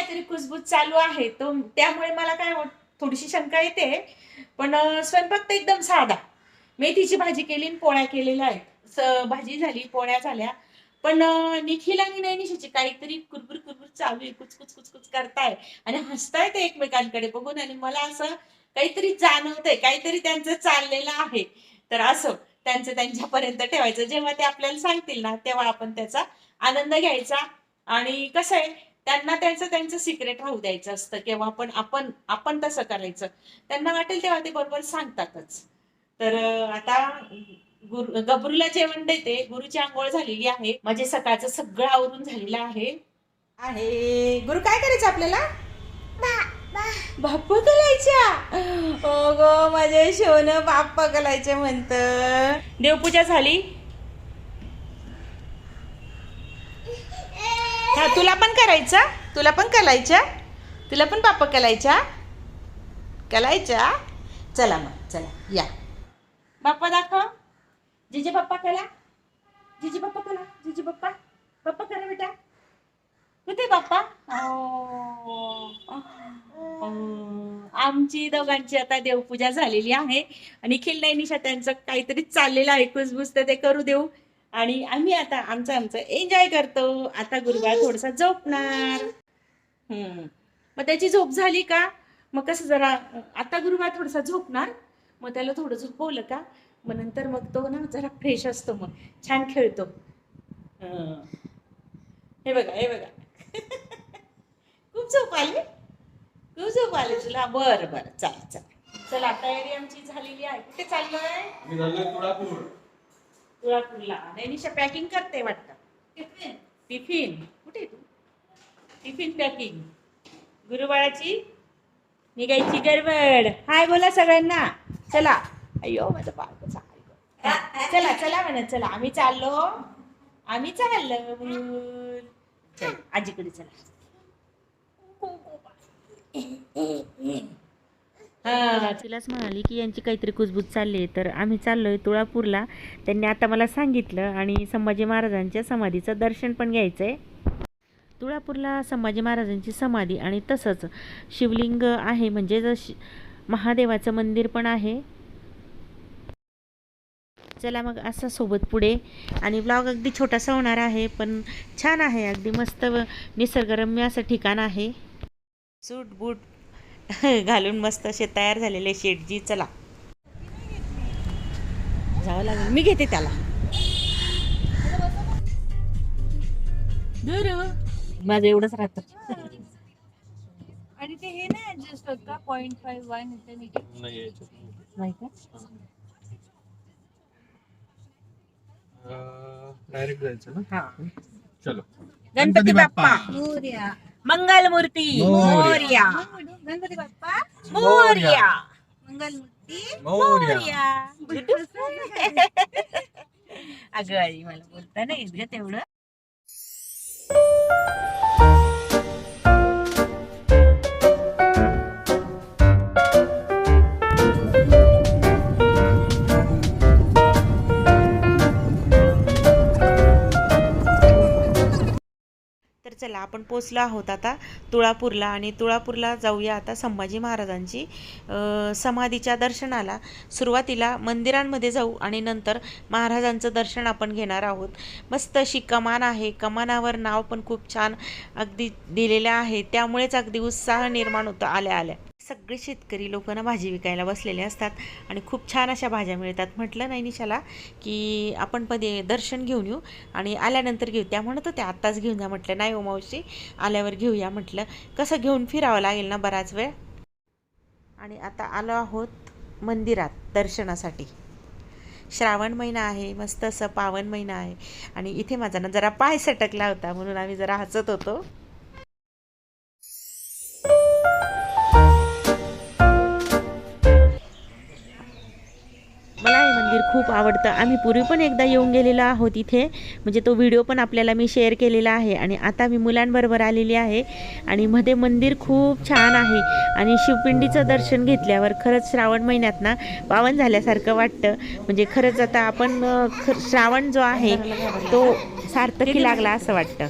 काहीतरी कुजबूज चालू आहे. तो त्यामुळे मला काय थोडीशी शंका येते. पण स्वयंपाक तर एकदम साधा. मेथीची भाजी केली आणि पोळ्या केलेल्या आहेत. स- भाजी झाली पोळ्या झाल्या. पण निखिल आणि नैनिशीची काहीतरी कुरबुर कुरबुर चालू आहे. कुच कुच कुच कुच करताय. आणि हसताय ते एकमेकांकडे बघून आणि मला असं काहीतरी जाणवतंय. काहीतरी त्यांचं चाललेलं आहे. तर असं त्यांचं त्यांच्यापर्यंत ठेवायचं. जेव्हा ते आपल्याला सांगतील ना तेव्हा आपण त्याचा आनंद घ्यायचा. आणि कसं आहे त्यांना त्यांचं त्यांचं सिक्रेट राहू द्यायचं असतं किंवा आपण आपण आपण तसं करायचं. त्यांना वाटेल तेव्हा ते बरोबर सांगतातच. तर आता गुरु गबरूला जेवण देते. गुरुची आंघोळ झालेली आहे. म्हणजे सकाळचं सगळं आवरून झालेलं आहे. आहे. गुरु काय करायचं आपल्याला? बाप्पा कलायच्या ओ गो माझे शोन बाप्पा कलायचे म्हणत. देवपूजा झाली. हा तुला पण करायचा? तुला पण कलायच्या तुला पण बाप्पा कलायच्या कलायच्या चला मग चला या. बाप्पा दाखव. जिजे बाप्पा कला. जिजे बाप्पा कला. जिजे बाप्पा. बाप्पा करा बेटा. कुठे बाप्पा? आमची दोघांची आता देवपूजा झालेली आहे. आणि खिल त्यांचं काहीतरी चाललेलं आहे. कुसबुस तर ते करू देऊ. आणि आम्ही आता आमचं आमचं एन्जॉय करतो. आता गुरुवार थोडासा झोपणार. हम्म. मग त्याची झोप झाली का? मग कसं जरा आता गुरुवार थोडासा झोपणार. मग त्याला थोडं झोपवलं का? मग नंतर मग तो ना जरा फ्रेश असतो मग. छान खेळतो. हं. हे बघा हे बघा. खूप झोप आली? खूप झोप आली तुला? बरं बरं. चला चला. चला तयारी आमची झालेली आहे. कुठे चाललोय? तुळापूरला नैनिशा पॅकिंग करते वाटतं. टिफिन टिफिन कुठे तू? टिफिन पॅकिंग गुरुवाराची निघायची गडबड. हाय बोला सगळ्यांना. चला. अय्यो माझं बाळ. चला चला म्हणत चला. आम्ही चाललो. आम्ही चाललो. चल आजीकडे चला. तिलाच म्हणाली की यांची काहीतरी कुजबूज चालली आहे तर आम्ही चाललोय तुळापूरला. त्यांनी आता मला सांगितलं आणि संभाजी महाराजांच्या समाधीचं दर्शन पण घ्यायचं आहे तुळापूरला संभाजी महाराजांची समाधी आणि तसंच शिवलिंग आहे म्हणजे महादेवाचं मंदिर पण आहे. चला मग असं सोबत पुढे. आणि ब्लॉग अगदी छोटासा होणार आहे पण छान आहे. अगदी मस्त निसर्गरम्य असं ठिकाण आहे. सूट बूट. घालून मस्त असे तयार झालेले शेटजी चला. जावं लागेल. मी घेते त्याला. माझं एवढंच राहतं. आणि ते हे नाही ऍडजस्ट होत का? पॉईंट फाईव्ह वन नाही यायचं नाही. का? डायरेक्ट जायचं ना? हा. चलो. गणपती बाप्पा. मोर्या मंगलमूर्ती मोरया. मोर्या गणपती बाप्पा मोर्या मंगलमूर्ती मोर्या अगं आई मला बोलता नाही येत ग तेवढं चला आपण पोचलो आहोत आता तुळापूरला आणि तुळापूरला जाऊया आता संभाजी महाराजांची समाधीच्या दर्शनाला. सुरुवातीला मंदिरांमध्ये जाऊ आणि नंतर महाराजांचं दर्शन आपण घेणार आहोत. मस्त अशी कमान आहे. कमानावर नाव पण खूप छान अगदी दिलेलं आहे. त्यामुळेच अगदी उत्साह निर्माण होतो आल्या आल्या. सगळे शेतकरी लोक ना भाजी विकायला बसलेले असतात आणि खूप छान अशा भाज्या मिळतात. म्हटलं नाही निशाला की आपण पदे दर्शन घेऊन येऊ आणि आल्यानंतर घेऊ. त्या म्हणत होत्या आत्ताच घेऊन जा. म्हटलं नाही ओ मावशी आल्यावर घेऊया. म्हटलं कसं घेऊन फिरावं लागेल ना बराच वेळ? आणि आता आलो आहोत मंदिरात दर्शनासाठी. श्रावण महिना आहे मस्त असं पावन महिना आहे आणि इथे माझा ना जरा पाय सटकला होता म्हणून आम्ही जरा हसत होतो. मला हे मंदिर खूप आवडतं. आम्ही पूर्वी पण एकदा येऊन गेलेलो आहोत इथे. म्हणजे तो व्हिडिओ पण आपल्याला मी शेअर केलेला आहे. आणि आता मी मुलांबरोबर आलेली आहे. आणि मध्ये मंदिर खूप छान आहे. आणि शिवपिंडीचं दर्शन घेतल्यावर खरंच श्रावण महिन्यात ना पावन झाल्यासारखं वाटतं. म्हणजे खरंच आता आपण श्रावण जो आहे तो सार्थकी लागला असं वाटतं.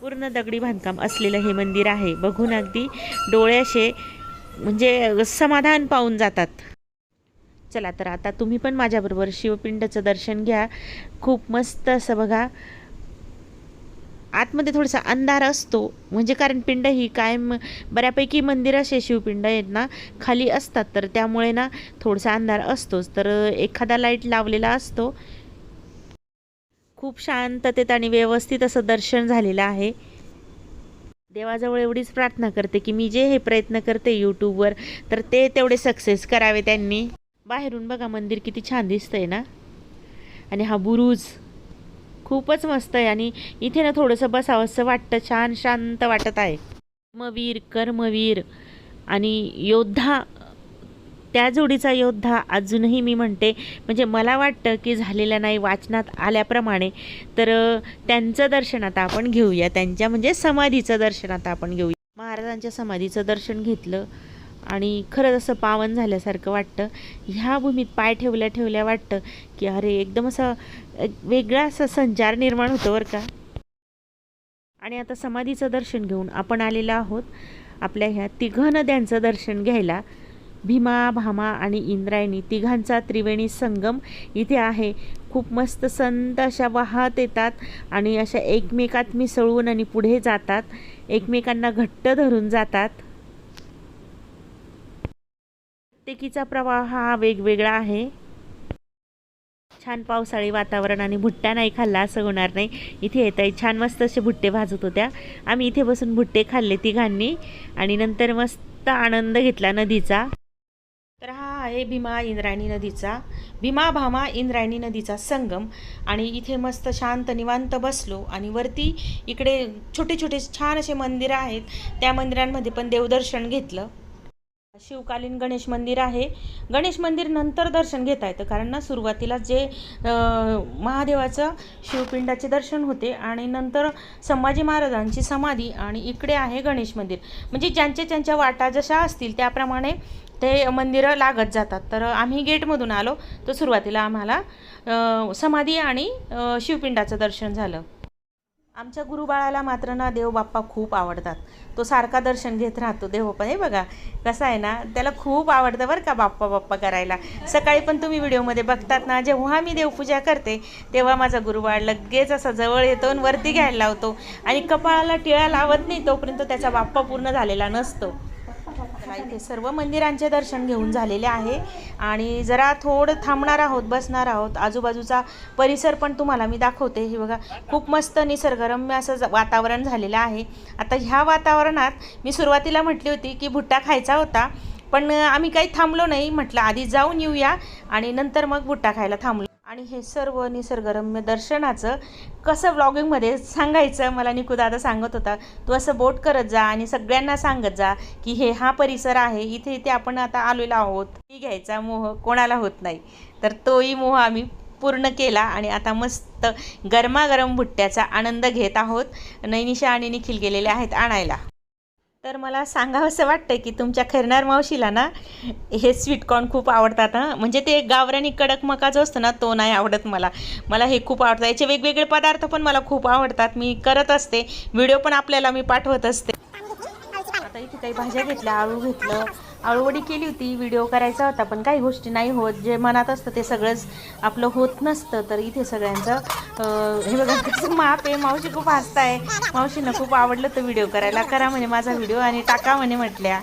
पूर्ण दगडी बांधकाम असलेलं हे मंदिर आहे. बघून अगदी डोळे असे म्हणजे समाधान पावून जातात. चला तर आता तुम्ही पण माझ्याबरोबर शिवपिंडचं दर्शन घ्या. खूप मस्त असं बघा. आतमध्ये थोडासा अंधार असतो. म्हणजे कारण पिंड ही कायम बऱ्यापैकी मंदिर असे शिवपिंड आहेत ना खाली असतात. तर त्यामुळे ना थोडासा अंधार असतोच. तर एखादा लाइट लावलेला असतो. खूप शांततेत आणि व्यवस्थित असं दर्शन झालेलं आहे. देवाजवळ एवढीच प्रार्थना करते की मी जे हे प्रयत्न करते यूट्यूबवर तर ते तेवढे सक्सेस करावे त्यांनी. बाहेरून बघा मंदिर किती छान दिसतंय ना? आणि हा बुरुज खूपच मस्त आहे आणि इथे ना थोडंसं बसावंसं वाटतं छान शांत वाटत आहे. कर्मवीर कर्मवीर आणि योद्धा त्या जोडीचा योद्धा अजूनही मी म्हणते म्हणजे मला वाटतं की झालेल्या नाही वाचनात आल्याप्रमाणे तर त्यांचं दर्शन आता आपण घेऊया त्यांच्या म्हणजे समाधीचं दर्शन आता आपण घेऊया. महाराजांच्या समाधीचं दर्शन घेतलं आणि खरंच असं पावन झाल्यासारखं वाटतं. ह्या भूमीत पाय ठेवल्या ठेवल्या वाटतं की अरे एकदम असं वेगळा असा संचार निर्माण होतो बरं का. आणि आता समाधीचं दर्शन घेऊन आपण आलेलो आहोत आपल्या ह्या तिघ नद्यांचं दर्शन घ्यायला. भीमा भामा आणि इंद्रायणी तिघांचा त्रिवेणी संगम इथे आहे. खूप मस्त संत अशा वाहत येतात आणि अशा एकमेकात मिसळून आणि पुढे जातात. एकमेकांना घट्ट धरून जातात. प्रत्येकीचा प्रवाह हा वेगवेगळा आहे. छान पावसाळी वातावरण आणि भुट्टा नाही खाल्ला असं होणार नाही. इथे येत आहे छान मस्त असे भुट्टे भाजत होत्या. आम्ही इथे बसून भुट्टे खाल्ले तिघांनी आणि नंतर मस्त आनंद घेतला नदीचा. तर हा आहे भीमा इंद्रायणी नदीचा. भीमा भामा इंद्रायणी नदीचा संगम आणि इथे मस्त शांत निवांत बसलो आणि वरती इकडे छोटे छोटे छान असे मंदिरं आहेत. त्या मंदिरांमध्ये पण देवदर्शन घेतलं. शिवकालीन गणेश मंदिर आहे. गणेश मंदिर नंतर दर्शन घेता येतं. कारण ना सुरुवातीला जे महादेवाचं शिवपिंडाचे दर्शन होते आणि नंतर संभाजी महाराजांची समाधी आणि इकडे आहे गणेश मंदिर. म्हणजे ज्यांच्या ज्यांच्या वाटा जशा असतील त्याप्रमाणे ते मंदिरं लागत जातात. तर आम्ही गेटमधून आलो तर सुरुवातीला आम्हाला समाधी आणि शिवपिंडाचं दर्शन झालं. आमच्या गुरुबाळाला मात्र ना देवबाप्पा खूप आवडतात. तो सारखा दर्शन घेत राहतो देवबाप्पा. हे बघा कसं आहे ना त्याला खूप आवडतं बरं का बाप्पा बाप्पा करायला. सकाळी पण तुम्ही व्हिडिओमध्ये बघतात ना जेव्हा मी देवपूजा करते तेव्हा माझा गुरुबाळ लगेच असा जवळ येतो आणि वरती घ्यायला लावतो. आणि कपाळाला टिळा लावत नाही तोपर्यंत त्याचा बाप्पा पूर्ण झालेला नसतो. चला, इथे सर्व मंदिरांचे दर्शन घेऊन झालेले आहे. आणि जरा थोडं थांबणार आहोत बसणार आहोत. आजूबाजूचा परिसर पण तुम्हाला मी दाखवते. हे बघा खूप मस्त निसर्गरम्य असं वातावरण झालेलं आहे. आता ह्या वातावरणात मी सुरुवातीला म्हटली होती की भुट्टा खायचा होता पण आम्ही काही थांबलो नाही. म्हटलं आधी जाऊन येऊया आणि नंतर मग भुट्टा खायला थांबलो. आणि हे सर्व निसर्गरम्य दर्शनाचं कसं व्लॉगिंगमध्ये सांगायचं मला निकू दादा सांगत होता. तू असं बोट करत जा आणि सगळ्यांना सांगत जा की हे हा परिसर आहे इथे इथे आपण आता आलेलो आहोत. ती घ्यायचा मोह कोणाला होत नाही. तर तोही मोह आम्ही पूर्ण केला आणि आता मस्त गरमागरम भुट्ट्याचा आनंद घेत आहोत. नैनिशा आणि निखिल गेलेले आहेत आणायला. तर मला सांगावंसं वाटतं की तुमच्या खैरनार मावशीला ना हे स्वीटकॉर्न खूप आवडतात हां. म्हणजे ते गावरानी कडक मका जो असतो ना तो नाही आवडत मला. मला हे खूप आवडतं. याचे वेगवेगळे पदार्थ पण मला खूप आवडतात. मी करत असते. व्हिडिओ पण आपल्याला मी पाठवत असते. आता इथे काही भाज्या घेतल्या आळू घेतलं. आळूवडी केली होती व्हिडिओ करायचा होता पण काही गोष्टी नाही होत. जे मनात असतं ते सगळंच आपलं होत नसतं. तर इथे सगळ्यांचं हे बघा कसं माप आहे. मावशी खूप हसताय मावशीनं खूप आवडलं तर व्हिडिओ करायला. करा म्हणे माझा व्हिडिओ आणि टाका म्हणे म्हटल्या.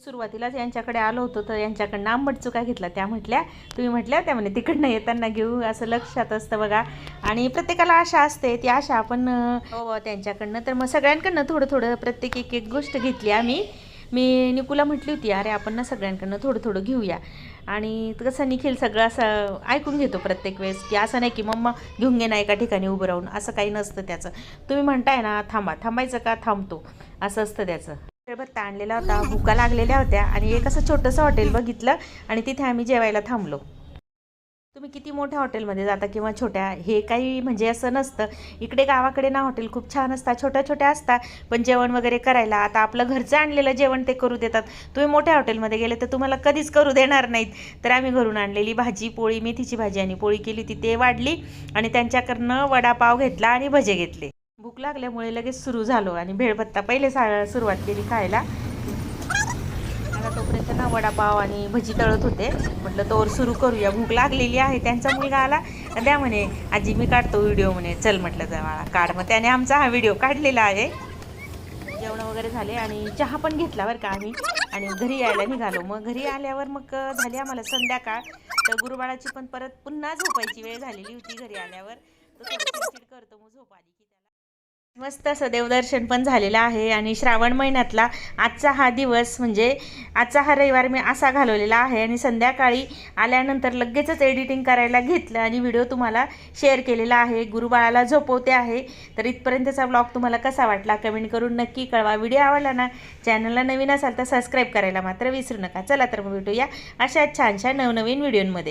सुरुवातीलाच यांच्याकडे आलो होतो तर यांच्याकडनं आंबट चुका घेतला त्या म्हटल्या तुम्ही म्हटल्या? त्या म्हणे तिकडनं येताना घेऊ. असं लक्षात असतं बघा. आणि प्रत्येकाला आशा असते. ती आशा आपण हो, हो, त्यांच्याकडनं. तर मग सगळ्यांकडनं थोडं थोडं प्रत्येक एक एक गोष्ट घेतली आम्ही. मी निकुला म्हटली होती अरे आपण ना सगळ्यांकडनं थोडं थोडं घेऊया. आणि कसं निखिल सगळं असं ऐकून घेतो प्रत्येक वेळेस की असं नाही की मम्मा घेऊन घे ना एका ठिकाणी उभं राहून असं काही नसतं त्याचं. तुम्ही म्हणताय ना थांबा थांबायचं का? थांबतो. असं असतं त्याचं. भत्ता आणलेला होता भुका लागलेल्या होत्या आणि एक असं छोटंसं हॉटेल बघितलं आणि तिथे आम्ही जेवायला थांबलो. तुम्ही किती मोठ्या हॉटेलमध्ये जाता किंवा छोट्या हे काही म्हणजे असं नसतं. इकडे गावाकडे ना हॉटेल खूप छान असतात छोट्या छोट्या असतात पण जेवण वगैरे करायला आता आपलं घरचं आणलेलं जेवण ते करू देतात. तुम्ही मोठ्या हॉटेलमध्ये गेले तर तुम्हाला कधीच करू देणार नाहीत. तर आम्ही घरून आणलेली भाजी पोळी मेथीची भाजी आणि पोळी केली ती ते वाढली आणि त्यांच्याकडनं वडापाव घेतला आणि भजे घेतले. भूक लागल्यामुळे लगेच सुरू झालो आणि भेळभत्ता पहिले सा सुरुवात केली खायला. आता ना वडापाव आणि भजी तळत होते. म्हटलं तोवर सुरू करूया. भूक लागलेली आहे. त्यांचा मुलगा आला. द्या म्हणे आजी मी काढतो व्हिडिओ म्हणे. चल म्हटलं जवळ काढ. मग त्याने आमचा हा व्हिडिओ काढलेला आहे. जेवण वगैरे झाले आणि चहा पण घेतला बरं का आम्ही. आणि घरी यायला निघालो. मग घरी आल्यावर मग झाली आम्हाला संध्याकाळ. तर गुरुबाळाची पण परत पुन्हा झोपायची वेळ झालेली होती घरी आल्यावर. तर करतो. मग झोप आली मस्त असं देवदर्शन पण झालेलं आहे आणि श्रावण महिन्यातला आजचा हा दिवस म्हणजे आजचा हा रविवार मी असा घालवलेला आहे आणि संध्याकाळी आल्यानंतर लगेचच एडिटिंग करायला घेतलं आणि व्हिडिओ तुम्हाला शेअर केलेला आहे. गुरुबाळाला झोपवते आहे. तर इथपर्यंतचा ब्लॉग तुम्हाला कसा वाटला कमेंट करून नक्की कळवा. व्हिडिओ आवडला ना चॅनलला नवीन असाल तर सबस्क्राईब करायला मात्र विसरू नका. चला तर मग भेटूया अशा छानशा नवनवीन व्हिडिओंमध्ये